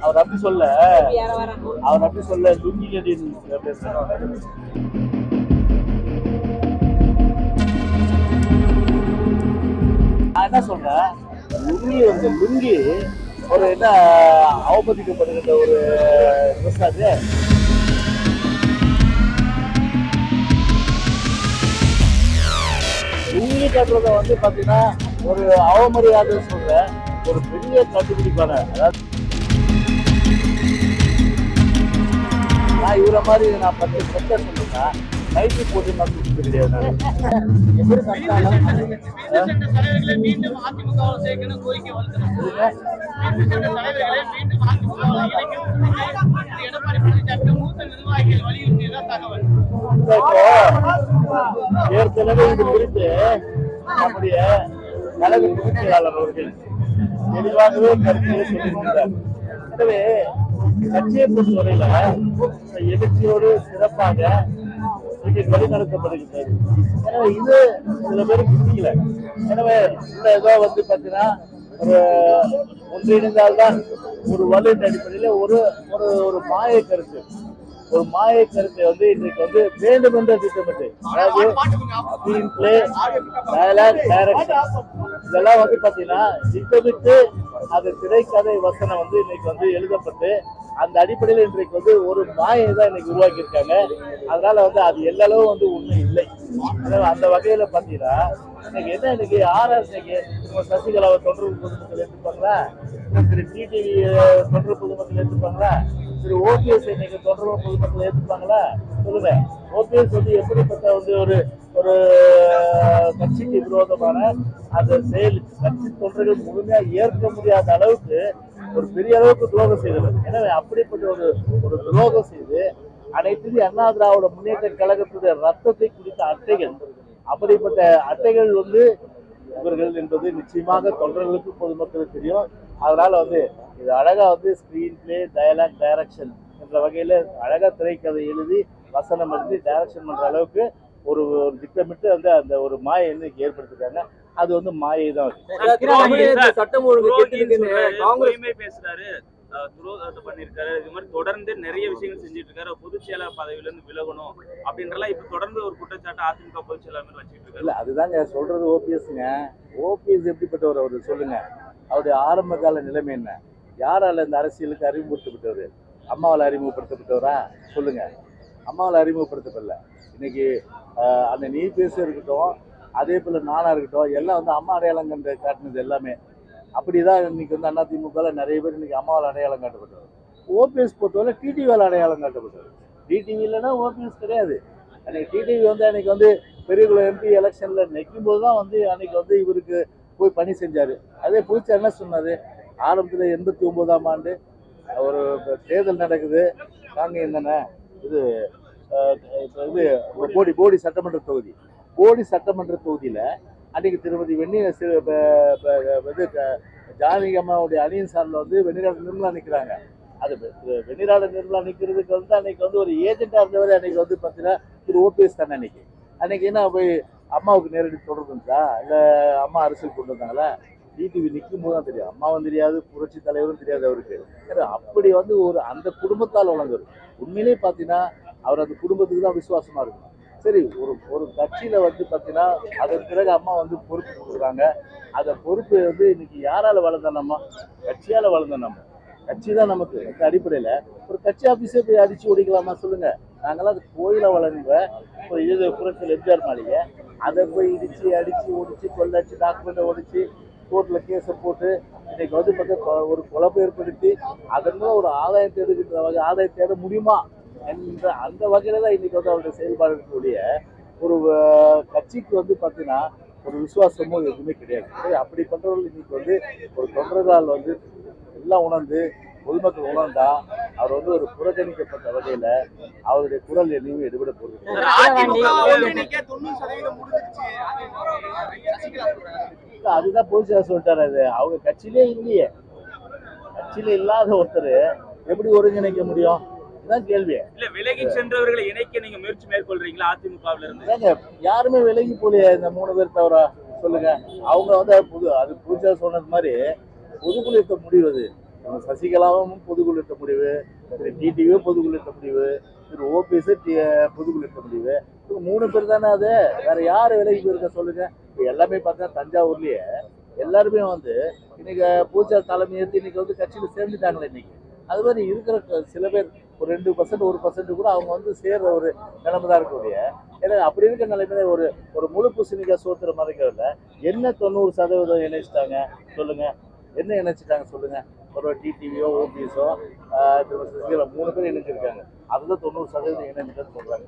அவர் அப்படி சொல்ல. அவர் அப்படி சொல்ல லுங்கி கட்டின்னு பேசுறாரு நான் என்ன சொல்றேன்? லுங்கி வந்து லுங்கி ஒரு என்ன அவமதிக்கப்படுகின்ற ஒரு ட்ரெஸ் அது? லுங்கி கட்டுறத வந்து பாத்தீங்கன்னா ஒரு அவமரியாதை சொல்ற ஒரு பெரிய கண்டுபிடிப்பான அதாவது நான் இவரை மாதிரி நான் பத்து செட்ட சொல்லுங்க நைட்டு போட்டு நான் கொடுத்தது கிடையாது ஏற்கனவே இது குறித்து நம்முடைய கழக பொதுச்செயலாளர் அவர்கள் தெளிவாகவே கருத்துக்களை சொல்லியிருக்கிறார். எனவே கட்சியை பொறுத்தவரையில எழுச்சியோடு சிறப்பாக இங்கே வழிநடத்தப்படுகின்றது. எனவே இது சில பேருக்கு பிடிக்கல எனவே இந்த இதோ வந்து பார்த்தீங்கன்னா ஒரு ஒன்றிணைந்தால்தான் ஒரு வலுவின் அடிப்படையில் ஒரு ஒரு ஒரு மாய கருத்து. ஒரு மாய கருத்தை வந்து இன்னைக்கு வந்து வேண்டும் என்ற திட்டமிட்டு அதாவது பிளே டயலாக் டைரக்ஷன் இதெல்லாம் வந்து பாத்தீங்கன்னா திட்டமிட்டு அது திரைக்கதை வசனம் வந்து இன்னைக்கு வந்து எழுதப்பட்டு அந்த அடிப்படையில் இன்றைக்கு வந்து ஒரு மாயை தான் இன்னைக்கு உருவாக்கியிருக்காங்க. அதனால வந்து அது எல்லளவு வந்து உண்மை இல்லை. அதனால அந்த வகையில பார்த்தீங்கன்னா இன்னைக்கு என்ன இன்னைக்கு ஆர்ஆர் இன்னைக்கு நம்ம சசிகலாவை தொடர்பு பொதுமக்கள் எடுத்துப்பாங்களா திரு டிடிவி தொடர்பு பொதுமக்கள் எடுத்துப்பாங்களா திரு ஓபிஎஸ் இன்னைக்கு தொடர்பு பொதுமக்கள் ஏற்றுப்பாங்களா சொல்லுங்க. ஓபிஎஸ் வந்து எப்படிப்பட்ட வந்து ஒரு ஒரு கட்சிக்கு விரோதமான அந்த செயல் கட்சி தொண்டர்கள் முழுமையா ஏற்க முடியாத அளவுக்கு ஒரு பெரிய அளவுக்கு துரோகம் செய்தவர் எனவே அப்படிப்பட்ட ஒரு ஒரு துரோகம் செய்து அனைத்து அண்ணா திராவிட முன்னேற்ற கழகத்துடைய ரத்தத்தை குறித்த அட்டைகள் அப்படிப்பட்ட அட்டைகள் வந்து இவர்கள் என்பது நிச்சயமாக தொண்டர்களுக்கு பொதுமக்களுக்கு தெரியும். அதனால வந்து இது அழகா வந்து ஸ்கிரீன் பிளே டயலாக் டைரக்ஷன் என்ற வகையில அழகா திரைக்கதை எழுதி வசனம் எழுதி டைரக்ஷன் பண்ற அளவுக்கு ஒரு ஒரு திட்டமிட்டு வந்து அந்த ஒரு மாயை இன்னைக்கு ஏற்படுத்திருக்காங்க. அது வந்து மாயை தான் சட்டம் ஒழுங்கு பேசுறாரு. துரோகத்தை பண்ணிருக்காரு. இது மாதிரி தொடர்ந்து நிறைய விஷயங்கள் செஞ்சுட்டு இருக்காரு பொதுச் செயலாளர் பதவியில இருந்து விலகணும் அப்படின்றலாம் இப்ப தொடர்ந்து ஒரு குற்றச்சாட்டு அதிமுக பொதுச் செயலாளர் வச்சுட்டு இருக்காரு இல்ல அதுதாங்க சொல்றது ஓபிஎஸ்ங்க. ஓபிஎஸ் எப்படிப்பட்டவர் அவர்? சொல்லுங்க. அவருடைய ஆரம்ப கால நிலைமை என்ன? யாரால இந்த அரசியலுக்கு அறிமுகப்படுத்தப்பட்டவர்? அம்மாவால் அறிமுகப்படுத்தப்பட்டவரா? சொல்லுங்க. அம்மாவை அறிமுகப்படுத்தப்படல. இன்னைக்கு அந்த நீ பேச இருக்கட்டும் அதே போல் நானா இருக்கட்டும் எல்லாம் வந்து அம்மா அடையாளம் கண்டு காட்டினது எல்லாமே. அப்படி தான் இன்னைக்கு வந்து அண்ணா திமுகவில் நிறைய பேர் இன்னைக்கு அம்மாவால் அடையாளம் காட்டப்பட்டவர் ஓபிஎஸ் பொறுத்தவரை டிடிவியால் அடையாளம் காட்டப்பட்டவர் டிடிவி இல்லைன்னா ஓபிஎஸ் கிடையாது. அன்னைக்கு டிடிவி வந்து அன்னைக்கு வந்து பெரியகுளம் எம்பி எலெக்ஷனில் நிற்கும் போது தான் வந்து அன்னைக்கு வந்து இவருக்கு போய் பணி செஞ்சார். அதே புதுச்சா என்ன சொன்னார்? ஆரம்பத்தில் எண்பத்தி ஒம்போதாம் ஆண்டு ஒரு தேர்தல் நடக்குது. நாங்கள் என்னென்ன? இது அஹ், இது போடி போடி சட்டமன்ற தொகுதி. போடி சட்டமன்ற தொகுதியில் அன்றைக்கி திருமதி வெண்ணி சி- வந்து இது ஜானகி அம்மாவுடைய அணியின் சார்பில் வந்து வெண்ணிராட நிர்மலா நிற்கிறாங்க அது வெண்ணிராட நிர்மலா நிற்கிறதுக்கு வந்து அன்னைக்கு வந்து ஒரு ஏஜென்ட்டாக இருந்தவரை அன்னைக்கு வந்து பார்த்தீங்கன்னா திரு ஓபிஎஸ் தானே அன்னைக்கு. அன்னைக்கு என்ன போய் அம்மாவுக்கு நேரடி தொடர்பு இருந்தா இல்லை அம்மா அரசியல் கொண்டு வந்தாங்களா? டிடிவி நிற்கும் போது தான் தெரியும். அம்மாவும் தெரியாது புரட்சி தலைவரும் தெரியாது அவருக்கு. அப்படி வந்து ஒரு அந்த குடும்பத்தால் வழங்குறது உண்மையிலேயே பார்த்தீங்கன்னா அவர் அந்த குடும்பத்துக்கு தான் விசுவாசமாக இருக்கும். சரி ஒரு ஒரு கட்சியில் வந்து பார்த்தீங்கன்னா அதன் பிறகு அம்மா வந்து பொறுப்பு கொடுக்குறாங்க. அந்த பொறுப்பு வந்து இன்னைக்கு யாரால் வளர்ந்த நம்ம? கட்சியால நம்ம. கட்சி தான் நமக்கு. அந்த அடிப்படையில். ஒரு கட்சி ஆஃபீஸே போய் அடித்து ஓடிக்கலாமா சொல்லுங்கள் நாங்களாம் அது கோயிலை வளர்ந்த ஒரு இது புரட்சியில் எம்ஜிஆர் மாளிகை. அதை போய் இடித்து அடித்து ஒடிச்சு கொள்ளடிச்சு டாக்குமெண்ட்டை ஒடிச்சு கோர்ட்டில் கேஸை போட்டு இன்றைக்கி வந்து பார்த்தா ஒரு குழப்பம் ஏற்படுத்தி அதன் ஒரு ஆதாயம் தேடுகின்ற வகை ஆதாயம் தேட முடியுமா என்ற அந்த வகையில் தான் இன்றைக்கி வந்து அவருடைய செயல்பாடுகளுடைய ஒரு கட்சிக்கு வந்து பார்த்தீங்கன்னா ஒரு விசுவாசமோ எதுவுமே கிடையாது. அப்படி பண்ணுறவர்கள் இன்னைக்கு வந்து ஒரு தொண்டர்களால் வந்து எல்லாம் உணர்ந்து பொதுமக்கள் உணர்ந்தா அவர் வந்து ஒரு புறக்கணிக்கப்பட்ட வகையில அவருடைய குரல் எதுவும் எடுபட இல்ல, அதுதான் போலீசார் சொல்லிட்டாரு அது அவங்க கட்சியிலே இல்லையே. கட்சியில இல்லாத ஒருத்தர் எப்படி ஒருங்கிணைக்க முடியும்? இதுதான் கேள்வி. இல்ல விலகி சென்றவர்களை இணைக்க நீங்க முயற்சி மேற்கொள்றீங்களா அதிமுகவுல இருந்து யாருமே விலகி போலையே இந்த மூணு பேர் தவிர. சொல்லுங்க அவங்க வந்து புது அது புதுசா சொன்னது மாதிரி பொதுக்குழுத்த முடிவு அது நம்ம சசிகலாவும் பொதுக்குழுத்த முடிவு திரு டிடிவியும் பொதுக்குழுத்த முடிவு திரு ஓபிஎஸ் பொதுக்குழுத்த முடிவு. மூணு பேர் தானே அது? வேற யார் விலைக்கு போயிருக்க சொல்லுங்க. இப்போ எல்லாமே பார்த்தா தஞ்சாவூர்லயே எல்லாருமே வந்து இன்னைக்கு பூஜா தலைமை ஏற்று இன்னைக்கு வந்து கட்சியில் சேர்ந்துட்டாங்களே இன்னைக்கு. அது மாதிரி இருக்கிற சில பேர் ஒரு ரெண்டு பர்சன்ட் ஒரு பர்சன்ட் கூட அவங்க வந்து சேர்ற ஒரு நிலைமை தான் இருக்கக்கூடிய ஏன்னா அப்படி இருக்க நிலைமையில ஒரு ஒரு முழு பூசணிக்காய் சோத்துற மறைக்கிறதுல என்ன தொண்ணூறு சதவீதம் இணைச்சிட்டாங்க சொல்லுங்க. என்ன இணைச்சிட்டாங்க சொல்லுங்க. ஒரு டிடிவியோ ஓபிஎஸோ சசிகலா மூணு பேர் இணைஞ்சிருக்காங்க. அதுல தொண்ணூறு சதவீதம் இணைஞ்சிட்டேன்னு சொல்றாங்க?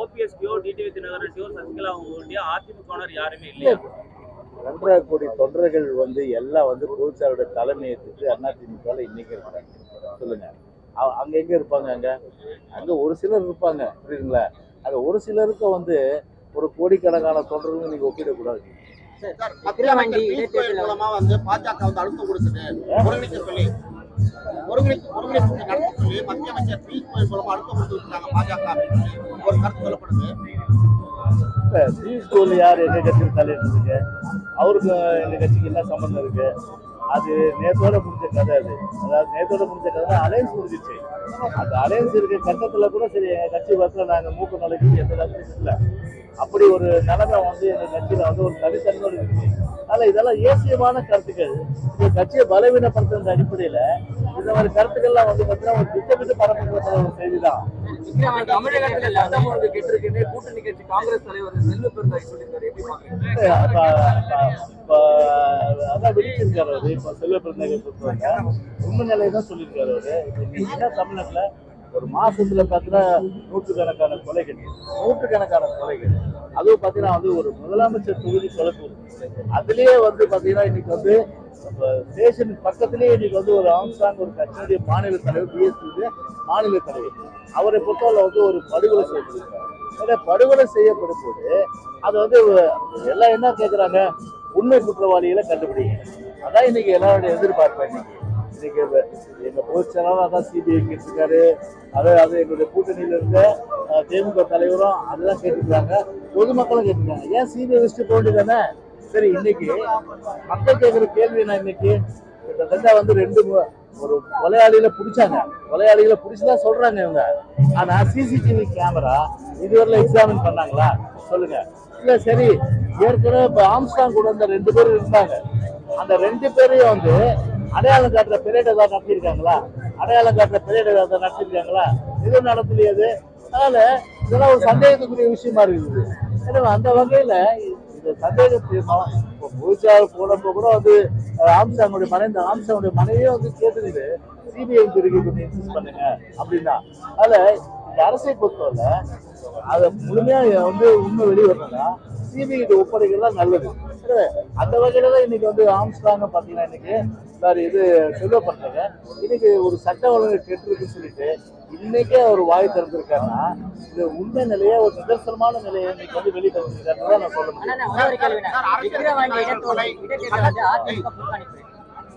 ஓபிஎஸ்டியோ டிடிவி தினகரன்டியோ சசிகலா அவங்ககிட்டயோ அதிமுகவினர் யாருமே இல்லையா? ஒன்றரை கோடி தொண்டர்கள் வந்து எல்லாம் வந்து பொதுச்சாரோட தலைமை ஏற்றுட்டு அதிமுக இன்னைக்கு இருக்கிறாங்க சொல்லுங்க. அங்க எங்க இருப்பாங்க அங்க? அங்க ஒரு சிலர் இருப்பாங்க. புரியுதுங்களா? அங்க ஒரு சிலருக்கு வந்து ஒரு கோடிக்கணக்கான தொண்டர்கள் நீங்க ஒப்பிடக்கூடாது. மூலமா வந்து பாஜக வந்து அழுத்தம் கொடுக்குது ஒருங்கிணைக்க சொல்லி ஒருங்கிணைத்து ஒருங்கிணைப்பு நடத்த சொல்லி மத்திய அமைச்சர் பியூஷ் கோயல் மூலமா அழுத்தம் கொடுத்துருக்காங்க பாஜக ஒரு கருத்து சொல்லப்படுது. இப்ப பியூஷ் கோயல் யார் எங்க கட்சியில் தலையிட்டு அவருக்கு எங்க கட்சிக்கு என்ன சம்பந்தம் இருக்கு? அது நேத்தோட முடிஞ்ச கதை அது. அதாவது நேத்தோட முடிஞ்ச கதை அலையன்ஸ் முடிஞ்சிச்சு அந்த அலையன்ஸ் இருக்க கட்டத்துல கூட சரி எங்க கட்சி பஸ்ல நாங்க மூக்கு நுழைக்கு எந்த கட்சியும் இல்லை. அப்படி ஒரு நிலைமை வந்து எங்க கட்சியில வந்து ஒரு தனித்தன்மையோடு இருக்கு அதனால இதெல்லாம் ஏசியமான கருத்துக்கள். இந்த கட்சியை பலவீனப்படுத்துற அடிப்படையில இந்த மாதிரி கருத்துக்கள்லாம் வந்து பார்த்தீங்கன்னா ஒரு திட்டமிட்டு பரப்புகிற ஒரு செய்தி தான் தமிழகத்துல கூட்டணி கட்சி காங்கிரஸ் தலைவர் செல்வ பெருந்தாய் சொல்லியிருக்காரு. எப்படி அதான் விழிச்சிருக்காரு அவரு செல்வ பிறந்தகை பொறுத்தவரைக்கும் உண்மை நிலையை தான் சொல்லியிருக்காரு அவரு. இன்னைக்கு என்ன தமிழ்நாட்டுல ஒரு மாசத்துல பாத்தீங்கன்னா நூற்றுக்கணக்கான கொலைகள் நூற்றுக்கணக்கான கொலைகள். அதுவும் பாத்தீங்கன்னா வந்து ஒரு முதலமைச்சர் தொகுதி கொலைப்பு அதுலயே வந்து பாத்தீங்கன்னா இன்னைக்கு வந்து ஸ்டேஷன் பக்கத்திலேயே இன்னைக்கு வந்து ஒரு ஆம்சாங் ஒரு கட்சியுடைய மாநில தலைவர் பிஎஸ்பி மாநில தலைவர். அவரை பொறுத்தவரை வந்து ஒரு படுகொலை செய்யப்படுகிறார் படுகொலை செய்யப்படும் போது அது வந்து எல்லாம் என்ன கேட்குறாங்க உண்மை குற்றவாளிகளை கண்டுபிடிங்க. அதான் இன்னைக்கு எல்லாருடைய எதிர்பார்ப்பேன் இன்னைக்கு. இன்னைக்கு எங்க- எங்க பொதுச் செயலாளர் அதான் சிபிஐ கேட்டிருக்காரு. அது அது எங்களுடைய கூட்டணியில இருந்த திமுக தலைவரும் அதெல்லாம் கேட்டிருக்காங்க. பொதுமக்களும் கேட்டிருக்காங்க. ஏன் சிபிஐ வச்சுட்டு போக வேண்டியதானே? சரி இன்னைக்கு மக்கள் கேட்குற கேள்வி என்ன இன்னைக்கு? கிட்டத்தட்ட வந்து ரெண்டு ஒரு கொலையாளிகளை பிடிச்சாங்க. கொலையாளிகளை பிடிச்சதா சொல்றாங்க இவங்க. ஆனா சிசிடிவி கேமரா இதுவரையில எக்ஸாமின் பண்ணாங்களா? சொல்லுங்க. இல்ல சரி ஏற்கனவே இப்ப ஆம்ஸ்டாங் கூட இந்த ரெண்டு பேரும் இருந்தாங்க. அந்த ரெண்டு பேரையும் வந்து அடையாளம் காட்டுற பெரேட் ஏதாவது நடத்திருக்காங்களா அடையாளம் காட்டுற பெரேட் ஏதாவது நடத்திருக்காங்களா எதுவும் நடத்தலையது அதனால இதெல்லாம் ஒரு சந்தேகத்துக்குரிய விஷயமா இருக்குது. எனவே அந்த வகையில இந்த சந்தேகத்தை தீர்மானம் இப்போ போனப்போ கூட வந்து அஹ், ஆம்சாங்குடைய மனைவி ஆம்சாங்குடைய மனைவியே வந்து கேட்டுக்குது சிபிஐ பிரிவு கொஞ்சம் இன்சிஸ்ட் பண்ணுங்க அப்படின்னா. அதில் இந்த அரசை பொறுத்தவரை அதை முழுமையாக வந்து உண்மை வெளியே வரணும்னா சிபிஐ கிட்ட ஒப்படைக்கிறது தான் நல்லது. அந்த வகையில தான் இன்னைக்கு வந்து ஆம்ஸ்டாங்க பாத்தீங்கன்னா இன்னைக்கு சார் இது செல்வ பண்றாங்க இன்னைக்கு ஒரு சட்ட ஒழுங்கு கெட்டிருக்குன்னு சொல்லிட்டு இன்னைக்கே அவர் வாய் திறந்திருக்காருன்னா இது உண்மை நிலையை ஒரு நிதர்சனமான நிலையை இன்னைக்கு வந்து வெளியே தந்திருக்காருன்னு தான் நான் சொல்ல முடியும். அதிமுக புறக்கணிப்பு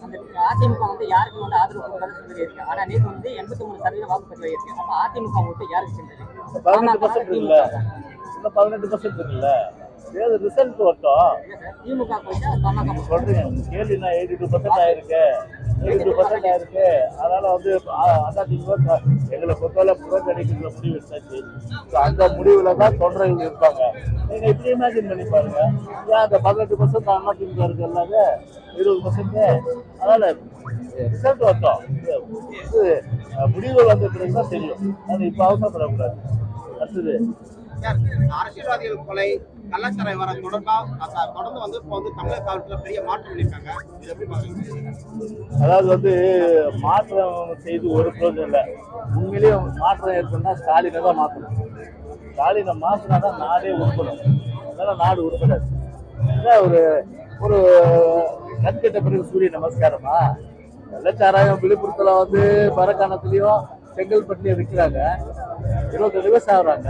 அந்த அதிமுக வந்து யாருக்கு வந்து ஆதரவு கொடுக்காத சொல்லி இருக்கு ஆனா நேற்று வந்து எண்பத்தி மூணு சதவீதம் வாக்குப்பதிவு இருக்கு அப்ப அதிமுக ஓட்டு யாருக்கு சென்றது? பதினெட்டு பர்சன்ட் இருக்குல்ல. இன்னும் பதினெட்டு பர்சன்ட் இருக்குல்ல. தேர்தல் ரிசல்ட் வரட்டும் திமுக. சொல்றீங்க உங்க கேள்வி என்ன எயிட்டி டூ பர்சன்ட் ஆயிருக்கு. எயிட்டி டூ பர்சன்ட் ஆயிருக்கு. அதனால வந்து அண்ணா திமுக எங்களை பொறுத்தவரை புறக்கணிக்கிற முடிவு எடுத்தாச்சு So, அந்த முடிவுல தான் தொண்டர்கள் இருப்பாங்க. நீங்க இப்படி இமேஜின் பண்ணி பாருங்க. ஏன் அந்த பதினெட்டு பர்சன்ட் அண்ணா திமுக இருக்கு எல்லாமே? இருபது பர்சன்ட் அதனால ரிசல்ட் வரட்டும் இது முடிவுகள் வந்த பிறகு தான் தெரியும். அது இப்போ அவசரப்படக்கூடாது. அடுத்தது அரசியல்வாதிகள் கொலை கலாச்சாரம் வர தொடர்பாக தொடர்ந்து வந்து இப்போ வந்து தமிழக காவல்துறை பெரிய மாற்றம் பண்ணியிருக்காங்க இது எப்படி அதாவது வந்து மாற்றம் செய்து ஒரு பிரயோஜனம் இல்லை. உண்மையிலேயே மாற்றம் ஏற்படுனா ஸ்டாலினை தான் மாற்றணும் ஸ்டாலினை மாற்றினா தான் நாடே உருப்படும். அதனால நாடு உருப்படாது. அதான் ஒரு ஒரு கண்கட்ட பிறகு சூரிய நமஸ்காரமா? வெள்ளச்சாராயம் விழுப்புரத்தில் வந்து மரக்காணத்துலயும் செங்கல்பட்டுலயும் விற்கிறாங்க இருபத்தஞ்சு பேர் சாகுறாங்க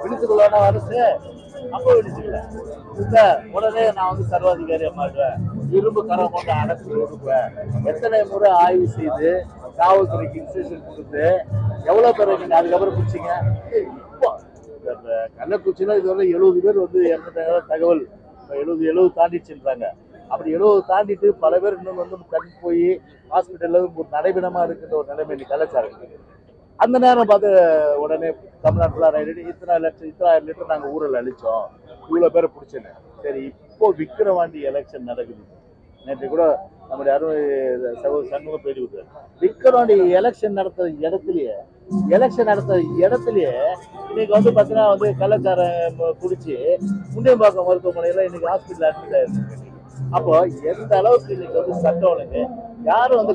விழுத்துக்குள்ளான அரசு அப்போ விடுச்சுக்கல இல்ல உடனே நான் வந்து சர்வாதிகாரியா மாறுவேன் இரும்பு கரம் கொண்டு அடைச்சு ஒடுக்குவேன். எத்தனை முறை ஆய்வு செய்து காவல்துறைக்கு இன்ஸ்ட்ரக்ஷன் கொடுத்து எவ்வளவு பேர் நீங்க அதுக்கப்புறம் பிடிச்சிங்க? இப்போ இந்த இந்த கள்ளக்குறிச்சியில இதுவரை எழுபது பேர் வந்து இறந்துட்டாங்க. தகவல். எழுபது எழுபது தாண்டிச்சுன்றாங்க. அப்படி எழுபது தாண்டிட்டு பல பேர் இன்னும் வந்து கண் போய் ஹாஸ்பிட்டல்ல ஒரு நடைபெணமா இருக்கின்ற ஒரு நிலைமை இன்னைக்கு கலாச்சாரம் அந்த நேரம் பார்த்து உடனே தமிழ்நாட்டில் ரைடு இத்தனை லட்சம் இத்தனை லிட்டர் நாங்கள் ஊரில் அழிச்சோம். இவ்வளோ பேரை பிடிச்சேன்னு. சரி இப்போ விக்கிரவாண்டி எலெக்ஷன் நடக்குது. நேற்று கூட நம்முடைய அருமை சகோ சண்முகம் பேடி விட்டார் விக்கிரவாண்டி எலெக்ஷன் நடத்துற இடத்துலயே எலெக்ஷன் நடத்துற இடத்துலயே இன்னைக்கு வந்து பார்த்தீங்கன்னா வந்து கள்ளச்சாரம் குடிச்சு முண்டியம்பாக்கம் மருத்துவமனையில் இன்னைக்கு ஹாஸ்பிட்டல் அட்மிட் ஆயிருக்கு அப்போ எந்த அளவுக்கு இன்னைக்கு வந்து சட்டம் ஒழுங்கு யாரும் வந்து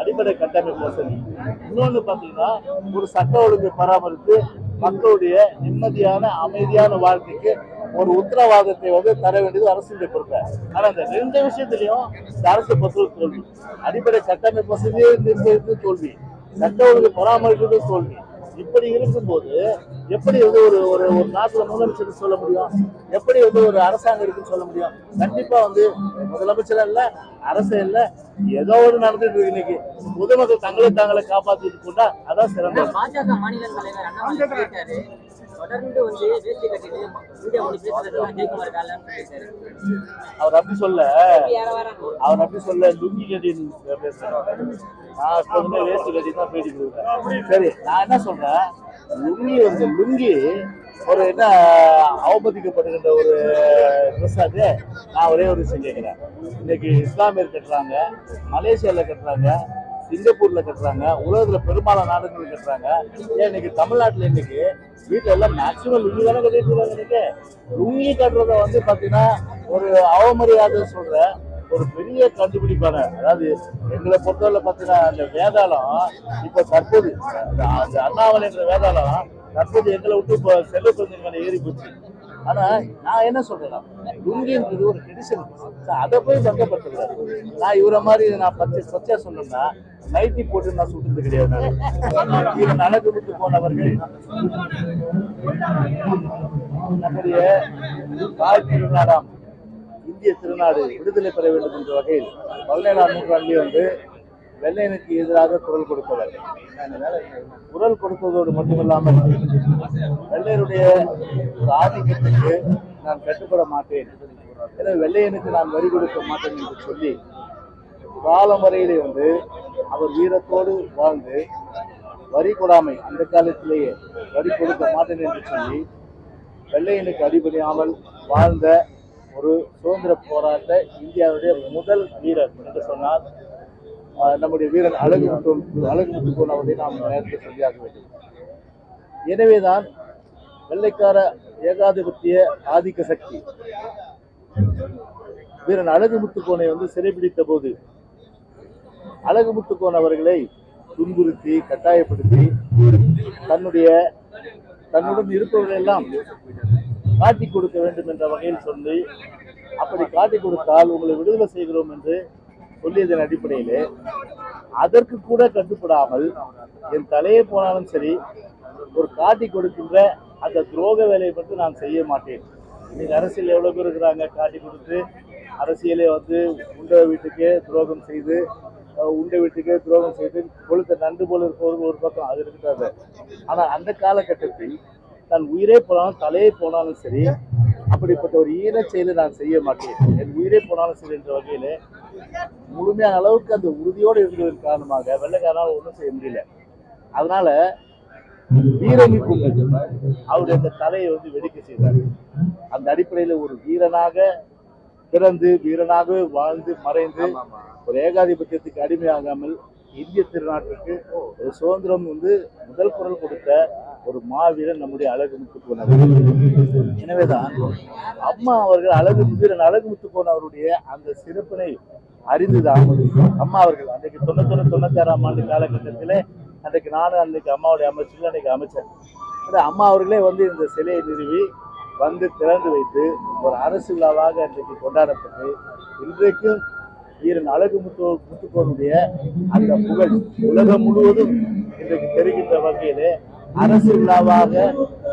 அடிப்படை கட்டமைப்பு வசதி. இன்னொன்று பார்த்தீங்கன்னா ஒரு சட்ட ஒழுங்கு பராமரித்து மக்களுடைய நிம்மதியான அமைதியான வாழ்க்கைக்கு ஒரு உத்தரவாதத்தை வந்து தர வேண்டியது அரசுடைய பொறுப்பை. ஆனா இந்த ரெண்டு விஷயத்திலையும் இந்த அரசு பொறுத்தவரை தோல்வி. அடிப்படை கட்டமைப்பு வசதியே நிர்ணயித்து தோல்வி. சட்ட ஒழுங்கு பராமரிக்கிறது தோல்வி. இப்படி இருக்கும்போது எப்படி வந்து ஒரு ஒரு ஒரு நாட்டில் முதலமைச்சர் சொல்ல முடியும்? எப்படி வந்து ஒரு அரசாங்கம் இருக்குன்னு சொல்ல முடியும்? கண்டிப்பா வந்து முதலமைச்சர் இல்ல அரசு இல்ல ஏதோ ஒரு நடந்துட்டு இருக்கு இன்னைக்கு. பொதுமக்கள் தங்களை தாங்களை காப்பாத்திட்டு கொண்டா அதான் சிறந்த பாஜக மாநில தலைவர் தொடர்ந்து வந்து வேஷ்டி கட்டிட்டு இந்தியா மொழி பேசுறதுலாம் ஜெயக்குமார் சொல்லிட்டாரு அவர் அப்படி சொல்ல. அவர் அப்படி சொல்ல லுங்கி கட்டி பேசுறேன் நான் எப்போதுமே வேஸ்ட் கட்டி தான் பேடி கொடுக்குறேன் சரி நான் என்ன சொல்றேன்? லுங்கி வந்து லுங்கி ஒரு என்ன அவமதிக்கப்படுகின்ற ஒரு ட்ரெஸ் அது நான் ஒரே ஒரு விஷயம் கேட்குறேன். இன்னைக்கு இஸ்லாமியர் கட்டுறாங்க மலேசியால கட்டுறாங்க சிங்கப்பூர்ல கட்டுறாங்க உலகத்துல பெரும்பாலான நாடுகள் கட்டுறாங்க. ஏன் இன்னைக்கு தமிழ்நாட்டுல இன்னைக்கு வீட்டுல எல்லாம் மேக்சிமம் லுங்கி தானே கட்டிட்டு இருக்காங்க இன்னைக்கு? லுங்கி கட்டுறத வந்து பாத்தீங்கன்னா ஒரு அவமரியாதை சொல்ற ஒரு பெரிய கண்டுபிடிப்பான அதாவது எங்களை பொறுத்தவரை பார்த்தீங்கன்னா அந்த வேதாளம் இப்போ தற்போது அண்ணாமலை என்ற அண்ணாமலைன்ற வேதாளம் தற்போது எங்களை விட்டு இப்போ செல்வ கொஞ்சம் ஏறி போச்சு. ஆனா நான் என்ன சொல்றேன் லுங்கின்றது ஒரு ட்ரெடிஷன் அதை போய் பங்கப்படுத்தக்கூடாது நான் இவரை மாதிரி நான் பச்சை சொச்சா சொன்னோம்னா நைட்டி போட்டு நான் சுட்டுறது கிடையாது நான். நடந்து விட்டு போனவர்கள். நம்முடைய தாய் திருநாடாம் இந்திய திருநாடு விடுதலை பெற வேண்டும் என்ற வகையில் பதினேழாம் நூற்றாண்டிலே வந்து வெள்ளையனுக்கு எதிராக குரல் கொடுத்தவர். குரல் கொடுத்ததோடு மட்டுமில்லாமல் வெள்ளையருடைய ஒரு ஆதிக்கத்துக்கு நான் கட்டுப்பட மாட்டேன். எனவே வெள்ளையனுக்கு நான் வரி கொடுக்க மாட்டேன் என்று சொல்லி காலம் வரையிலே வந்து அவர் வீரத்தோடு வாழ்ந்து வரி கொடாமை அந்த காலத்திலேயே வரி கொடுக்க மாட்டேன் என்று சொல்லி வெள்ளையனுக்கு அடிபணியாமல் வாழ்ந்த ஒரு சுதந்திர போராட்ட இந்தியாவுடைய முதல் வீரர் என்று சொன்னால் நம்முடைய வீரன் அழகு முத்து அழகு முத்துக்கோன் அவரை நாம் நேரத்தில் சொல்லியாக வேண்டும் எனவேதான் வெள்ளைக்கார ஏகாதிபத்திய ஆதிக்க சக்தி. வீரன் அழகு முத்துக்கோனை வந்து சிறைபிடித்த போது அழகு முத்துக்கோன் அவர்களை துன்புறுத்தி கட்டாயப்படுத்தி தன்னுடைய தன்னுடன் இருப்பவர்களெல்லாம் காட்டி கொடுக்க வேண்டும் என்ற வகையில் சொல்லி அப்படி காட்டி கொடுத்தால் உங்களை விடுதலை செய்கிறோம் என்று சொல்லியதன் அடிப்படையிலே அதற்கு கூட கட்டுப்படாமல் என் தலையே போனாலும் சரி ஒரு காட்டி கொடுக்கின்ற அந்த துரோக வேலையை மட்டும் நான் செய்ய மாட்டேன். இன்னைக்கு அரசியல் எவ்வளோ பேர் இருக்கிறாங்க? காட்டி கொடுத்து அரசியலே வந்து உண்ட வீட்டுக்கே துரோகம் செய்து உண்ட வீட்டுக்கே துரோகம் செய்து கொழுத்த நண்டு போல இருப்பவர்கள் ஒரு பக்கம் அது இருக்கிறது ஆனால் அந்த காலகட்டத்தில் தன் உயிரே போனாலும் தலையே போனாலும் சரி அப்படிப்பட்ட ஒரு ஈன செயலை நான் செய்ய மாட்டேன். என் உயிரே போனாலும் சரி என்ற வகையில் முழுமையான அளவுக்கு அந்த உறுதியோடு இருந்ததன் காரணமாக வெள்ளைக்காரனால் ஒன்றும் செய்ய முடியல. அதனால வீரங்கி கொண்டு அவருடைய அந்த தலையை வந்து வெடிக்க செய்தார். அந்த அடிப்படையில் ஒரு வீரனாக பிறந்து வீரனாக வாழ்ந்து மறைந்து ஒரு ஏகாதிபத்தியத்துக்கு அடிமையாகாமல் இந்திய திருநாட்டுக்கு ஒரு சுதந்திரம் வந்து முதல் குரல் கொடுத்த ஒரு மாவீரன் நம்முடைய அழகு முத்துக்கோன் அவர்கள் எனவேதான் அம்மா அவர்கள் அழகு வீரன் அழகு முத்துக்கோன் அவருடைய அந்த சிறப்பினை அறிந்துதான் அம்மா அவர்கள். அன்றைக்கு தொண்ணூத்தொன்னு தொண்ணூத்தாறாம் ஆண்டு காலகட்டத்திலே அன்றைக்கு நானும் அன்றைக்கு அம்மாவுடைய அமைச்சர்கள் அன்றைக்கு அமைச்சர். ஆனா அம்மா அவர்களே வந்து இந்த சிலையை நிறுவி வந்து திறந்து வைத்து ஒரு அரசு விழாவாக அன்றைக்கு கொண்டாடப்பட்டு இன்றைக்கும் வீரன் அழகு முத்து முத்துக்கோனுடைய அந்த புகழ் உலகம் முழுவதும் இன்றைக்கு தெரிகின்ற வகையிலே அரசு விழாவாக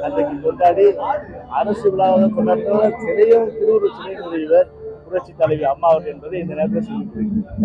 அன்றைக்கு கொண்டாடி அரசு விழாவாக கொண்டாடுற சிலையும் திருவுருவ சிலை புரட்சி தலைவி அம்மா அவர்கள் என்பதை இந்த நேரத்தில் சொல்லி